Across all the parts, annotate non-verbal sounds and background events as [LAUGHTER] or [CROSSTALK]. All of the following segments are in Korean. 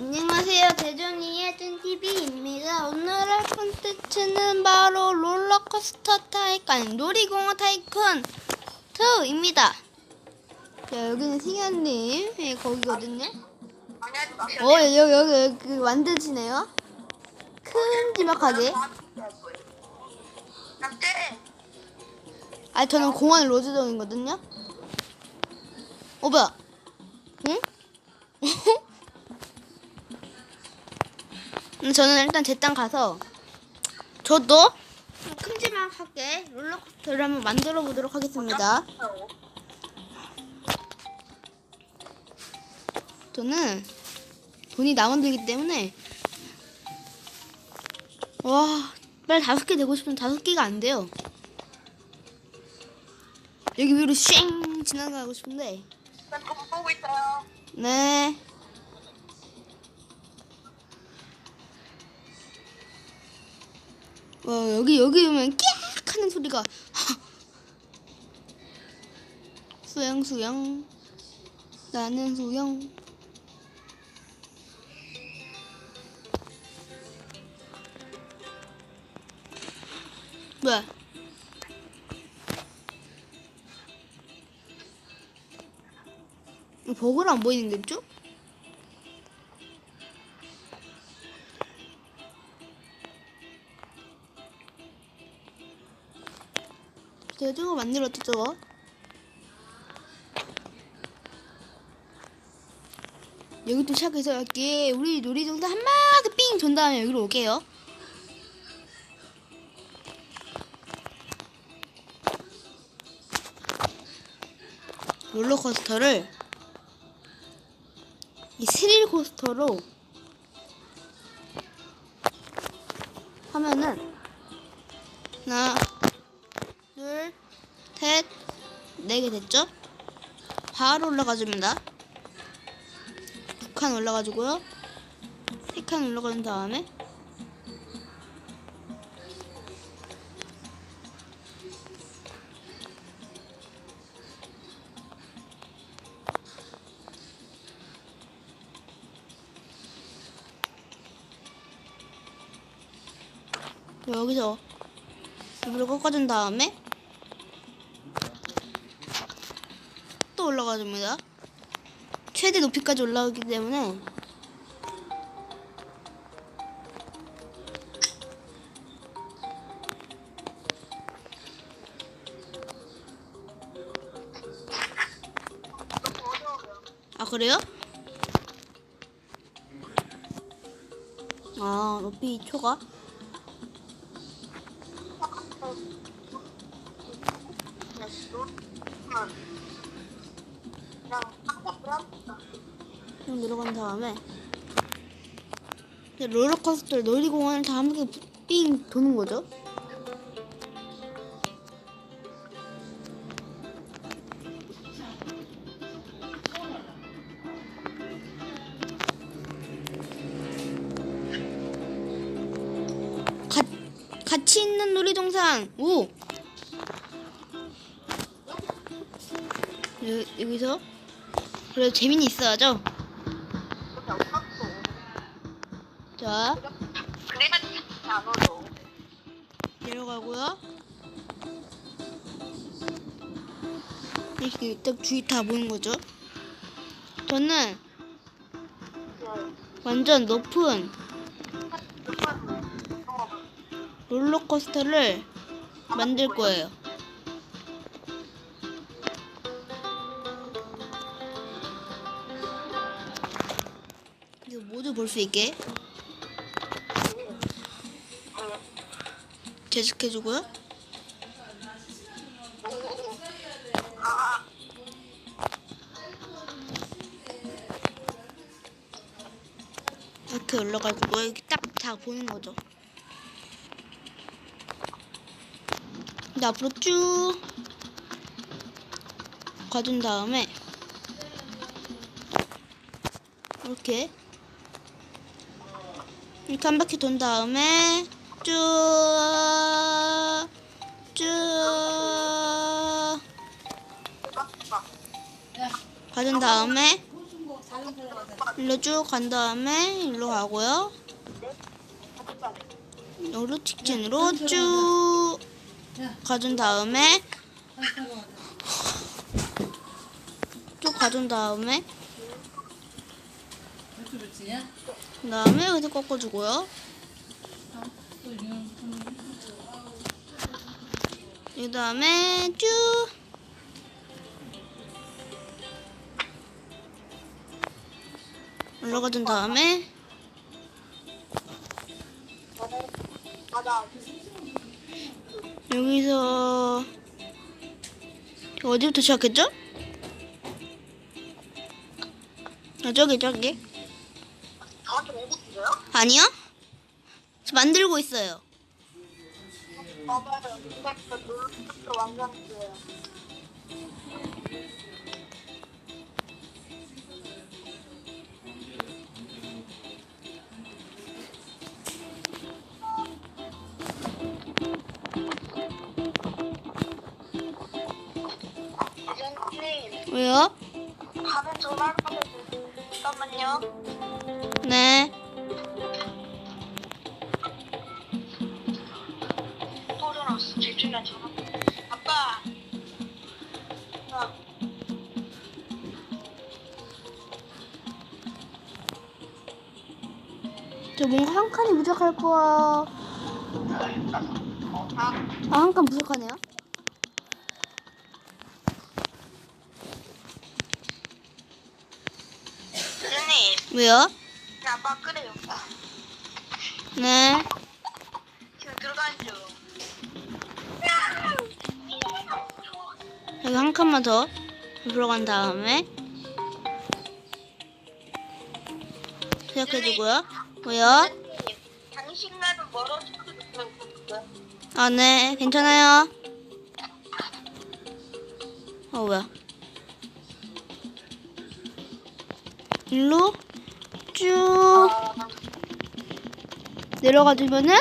안녕하세요. 대전이의 뜬TV입니다. 오늘 할 콘텐츠는 바로 롤러코스터 타이칸, 놀이공원 타이쿤 2입니다. 자, 여기는 승현님의 거기거든요. 방해하지 마세요. 어, 여기, 여기, 여기 그 만드시네요. 큼지막하게. 아, 저는 공원 로즈동이거든요. 어, 뭐야? 응? [LAUGHS] 음, 저는 일단 제 땅 가서 저도 큼지막하게 롤러코스터를 한번 만들어 보도록 하겠습니다. 저는 돈이 남아들기 때문에 와 빨리 다섯 개 되고 싶으면 다섯 개가 안 돼요. 여기 위로 쉥 지나가고 싶은데 난 와 여기 여기 오면 끼악 하는 소리가. [LAUGHS] 수영 수영. 나는 수영. 이거 버그로 안 보이는 게죠? 제가 저거 만들었죠 저거? 여기 또 시작해서 여기 우리 놀이동산 한 바퀴 삥돈 다음에 여기로 올게요. 롤러코스터를 이 스릴 코스터로 됐죠? 바로 올라가줍니다 두 칸 올라가지고요 세 칸 올라가는 다음에 여기서 입으로 꺾어준 다음에 올라가줍니다. 최대 높이까지 올라가기 때문에. 아 그래요? 아 높이 초가 좀 내려간 다음에 롤러코스터 놀이공원을 다 함께 삥 도는 거죠. 가, 같이 있는 놀이동산 오 여, 여기서 그래도 재미는 있어야죠. 이렇게 딱 주위 다 보는 거죠. 저는 네. 완전 높은 롤러코스터를 만들 거예요. 이거 모두 볼 수 있게 제작해주고요. 올라가지고 여기 딱 다 보는 거죠. 근데 앞으로 쭉 가준 다음에 이렇게 이렇게 한 바퀴 돈 다음에 쭉 쭉. 가준 다음에 봐. 일로 쭉 간 다음에 일로 가고요. 여기로 직진으로 쭉 야, 가준 다음에. 쭉 가준 다음에? 그 다음에 여기서 꺾어주고요. 그 다음에 쭉 올라가준 다음에. 여기서 어디부터 시작했죠? 아 저기 저기? 아니요? 저 만들고 있어요. 맞아요. 완성 왜요? 다음에 전화를 하면 잠깐만요. 네. 또 전화 왔어. 제출이랑 전화. 아빠. 나 저 뭔가 한 칸이 부족할 거야. 아, 아, 한 칸 부족하네요. 왜요? 그 아빠 끄래요. 네. 지금 들어가죠. 여기 한 칸만 더 들어간 다음에 시작해주고요. 왜요? 당신과는 그랬어요. 아, 네. 괜찮아요. 어, 뭐야. 일로 쭉 내려가 주면은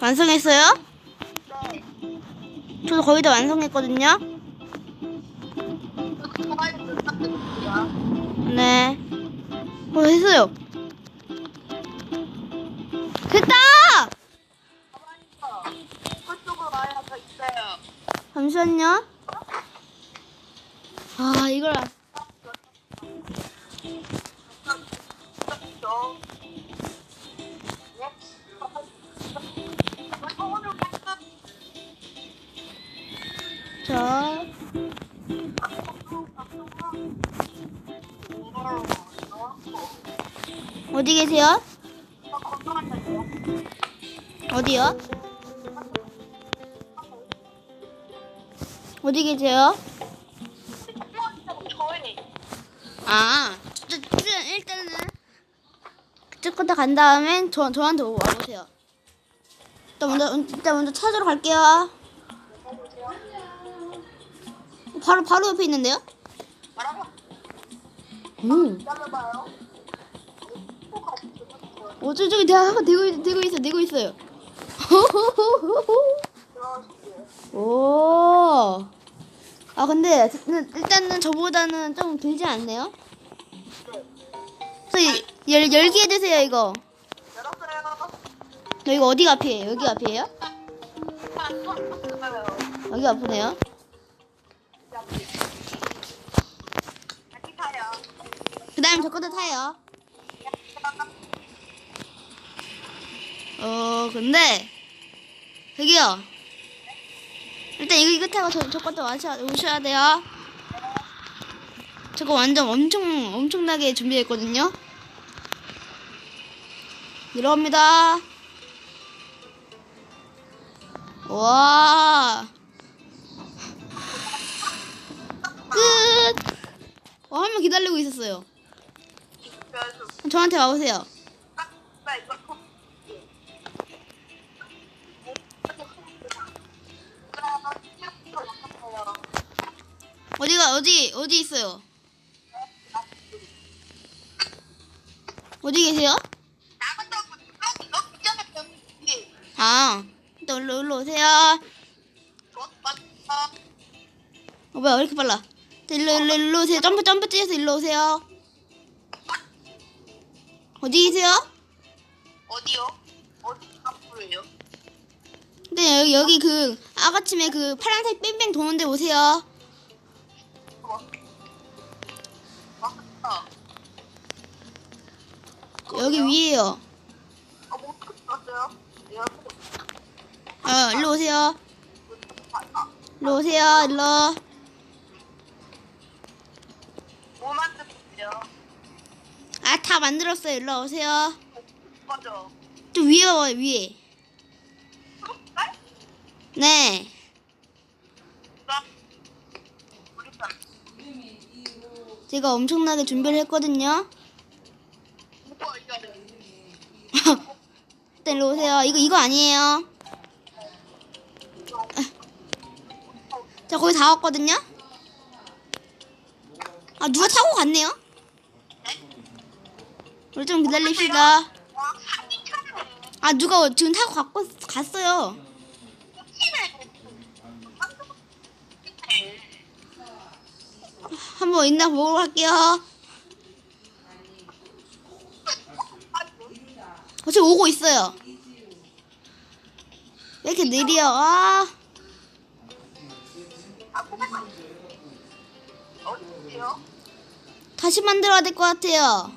완성했어요? 네. 저도 거의 다 완성했거든요. 잠시만요. 아, 이걸. 안- 자, 어디 계세요? 어디요? 어디 계세요? 아, 일단은 그쪽 거다 간 다음엔 저, 저한테 와보세요. 일단 먼저, 일단 먼저 찾으러 갈게요. 바로, 바로 옆에 있는데요? 음. 어, 저, 저기 하고 되고, 있- 되고 있어, 되고 있어요. [LAUGHS] 오. 아, 근데, 일단은 저보다는 좀 길지 않네요? 저, 열, 열기 해주세요, 이거. 너 이거 어디가 앞이에요? 여기 앞이에요? 여기 앞이네요. 그 다음 저 것도 타요. 어, 근데, 저기요. 일단 이거, 이거 타고 저, 저 것도 와셔, 오셔야 돼요. 저거 완전 엄청, 엄청나게 준비했거든요. 내려갑니다. 와. 끝. 어, 한명 기다리고 있었어요. 저한테 와보세요. 어디가, 어디, 어디 있어요? 어디 계세요? 아, 일단 일로, 일로 오세요. 어, 뭐야, 왜 이렇게 빨라? 일로, 일로, 일로 오세요. 점프, 점프 뛰어서 일로 오세요. 어디 계세요? 어디요? 어디 앞으로요? 네, 여기, 여기 그, 아가침에 그 파란색 뺑뺑 도는데 오세요. 여기 위에요. 아, 못 들었어요? 예. 어, 일로 오세요. 일로 오세요, 일로. 뭐 만들었어요? 아, 다 만들었어요. 일로 오세요. 맞아. 좀 위에 와요, 위에. 초록색? 네. 나 모르겠다. 제가 엄청나게 준비를 했거든요. 일단 [LAUGHS] 일로 오세요. 이거, 이거 아니에요. 자, 거의 다 왔거든요. 아, 누가 타고 갔네요? 우리 좀 기다립시다. 아, 누가 지금 타고 갔고, 갔어요. 꽃이네. 한번 있나 보러 갈게요. 어, 지금 오고 있어요. 왜 이렇게 느려? 아? 다시 만들어야 될 것 같아요.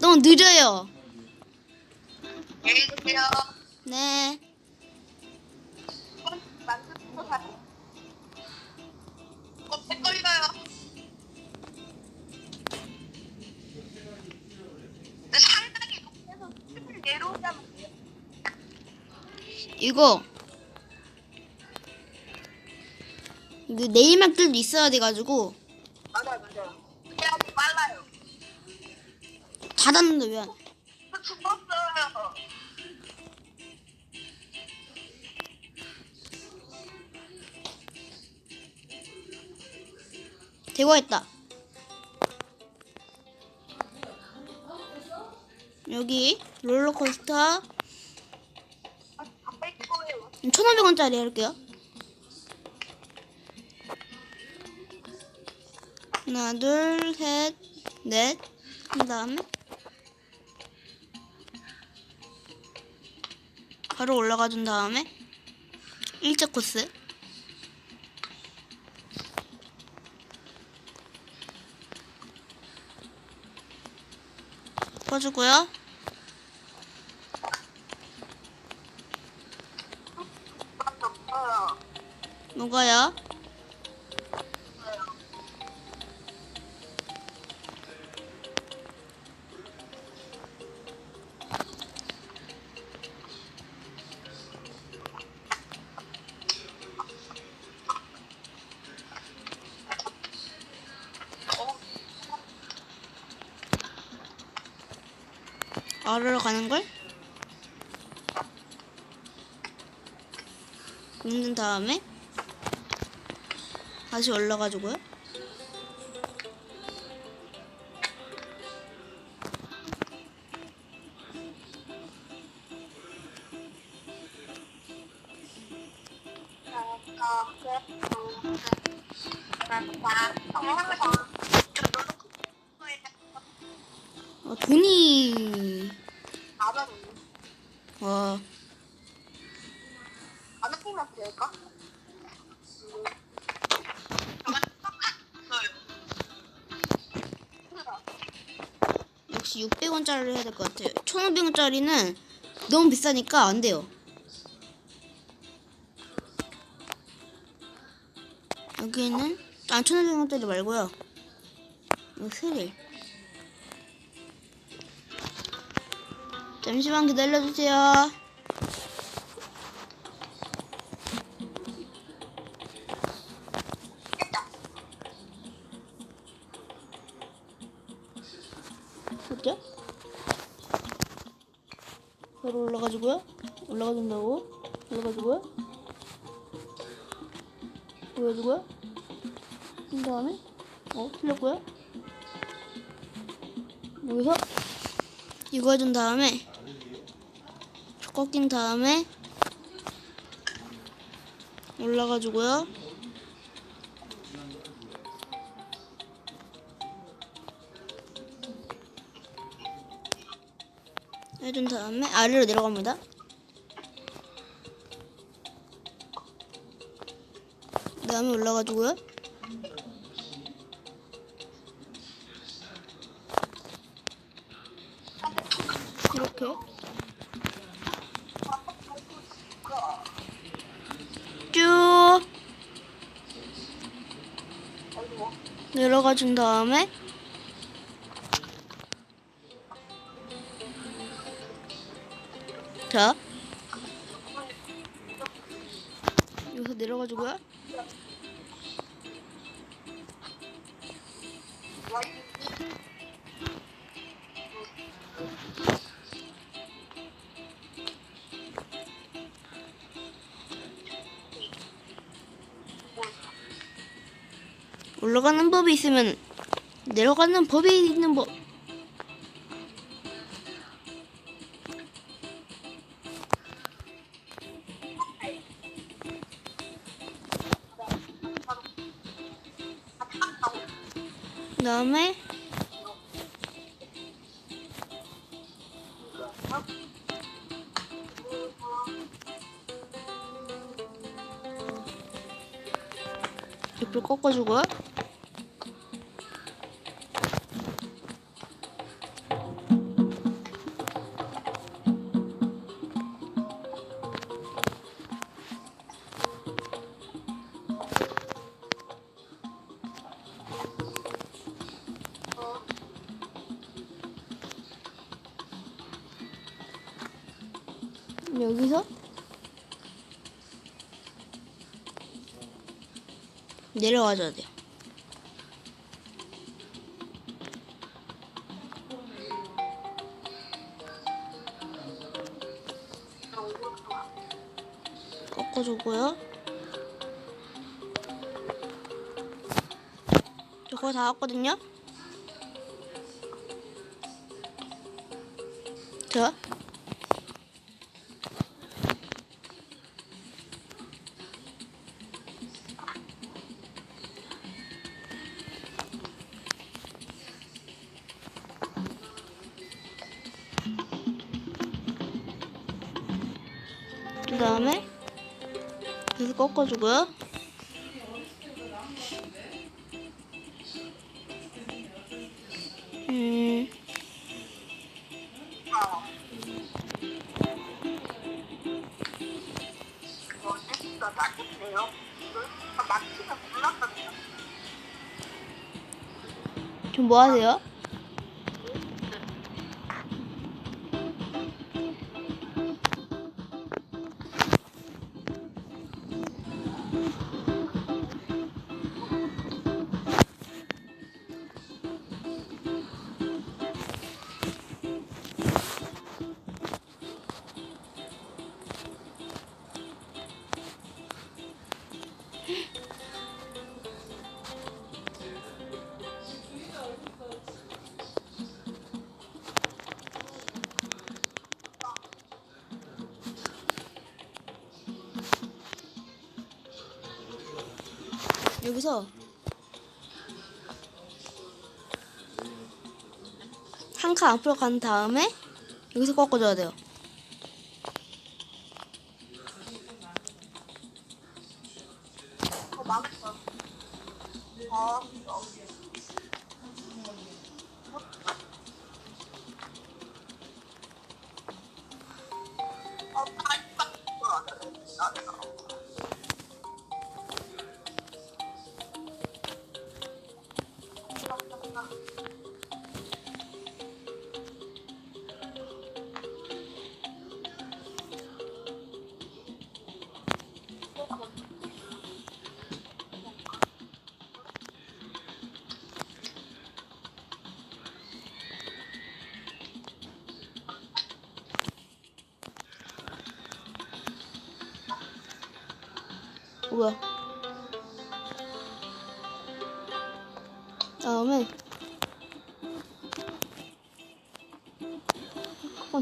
너무 느려요. 안녕히 계세요. 네. 이거 이거 내리막길도 있어야 돼가지고 맞아요, 맞아요. 그래야지 빨라요. 닫았는데 왜? 안- 저 죽었어요. 대화했다. 여기 롤러코스터. 1,500원짜리 할게요. 하나, 둘, 셋, 넷. 그 다음에 바로 올라가 준 다음에 일자 코스. 꺼주고요. 밖에 없어요. 뭐가요? 아래로 가는 걸? 굽는 다음에 다시 올라가지고요. 어, 돈이 와 역시 600원짜리를 해야 될 것 같아요. 1,500원짜리는 너무 비싸니까 안 돼요. 여기는 아 1,500원짜리 말고요. 이거 스릴. 잠시만 기다려주세요. 됐죠? 바로 올라가지고요. 올라가준다고. 올라가지고요. 보여주고요. 그 다음에 어 틀렸고요. 여기서 이거 해준 다음에 꺾인 다음에 올라가지고요. 준 다음에 아래로 내려갑니다. 그 다음에 올라가지고요. 이렇게 쭉 내려가 준 다음에 자. 여기서 내려가지고요. 올라가는 법이 있으면 내려가는 법이 있는 법 다음에 옆을 꺾어주고요. 여기서 내려가줘야 돼요. 꺾어주고요. 저 거의 다 왔거든요. 그 다음에 계속 꺾어주고요. 음. 좀 뭐 하세요? 여기서 한 칸 앞으로 간 다음에 여기서 꺾어줘야 돼요. 맛있어.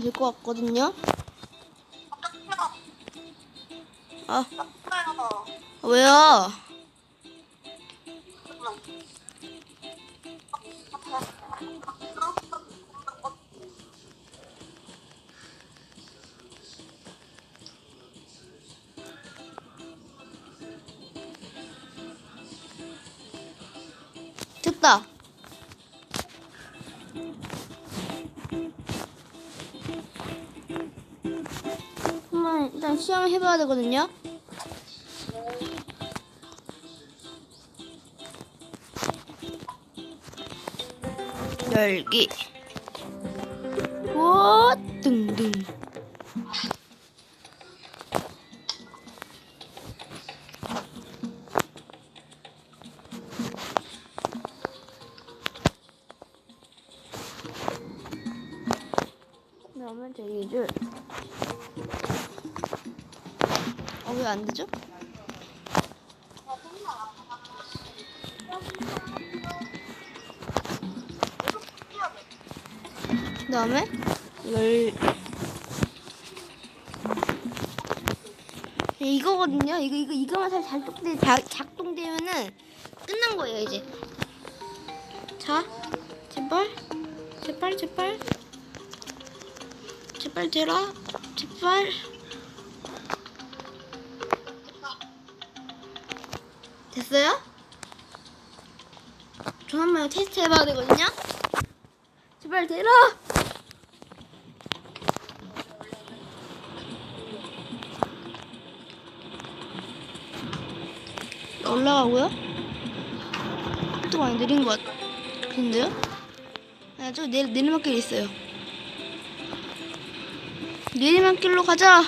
될 것 같거든요. 아. 왜요? 됐다. 일단 시험을 해봐야 되거든요. 열기. 오, 등등. 그러면 대기줄. 어, 왜 안 되죠? 그 다음에 열 네, 이거거든요. 이거 이거 이거만 잘 작동돼 자- 작동되면은 끝난 거예요 이제. 자, 제발, 제발, 제발, 제발 되라, 제발. 됐어요? 저 한 번 테스트 해봐야 되거든요. 제발 되라. 올라가고요. 또 많이 느린 것 같은데요? 아, 저 내, 내리막길 있어요. 내리막길로 가자.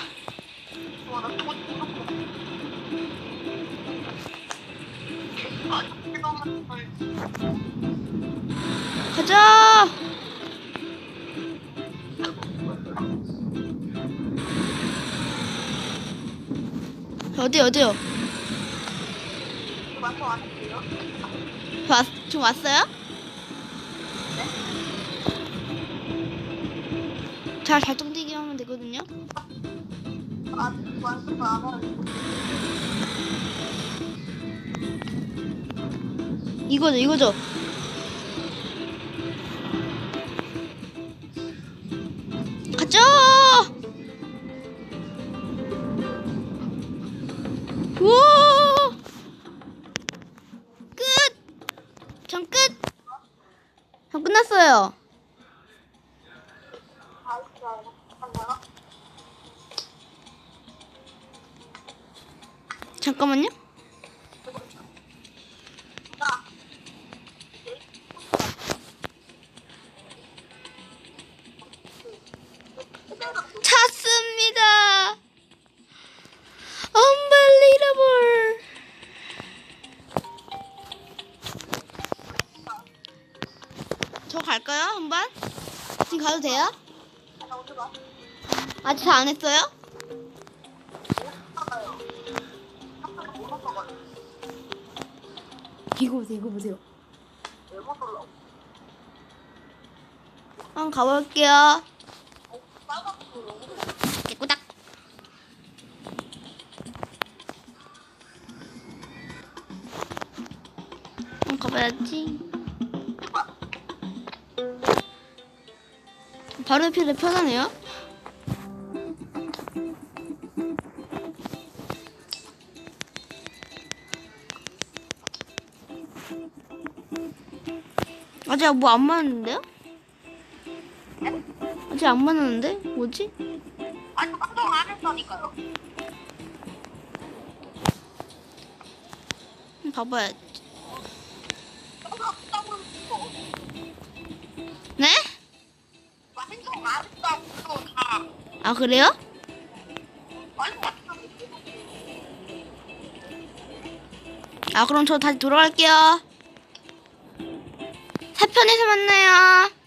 어디 어디요? 맞춰 왔어요? 왔, 지금 왔어요? 잘 작동되게 하면 되거든요. 아, 안 와요. 이거죠, 이거죠. 가도 돼요? 아직 다 안 했어요? 이거 보세요, 이거 보세요. 한번 가볼게요. 바로 옆이 편하네요. 아직 뭐 안 맞는데요? 아직 안 맞는데? 뭐지? 아니, 깜짝 안 했다니까요. 음, 봐봐야지. 아 그래요? 아 그럼 저 다시 돌아갈게요. 4편에서 만나요.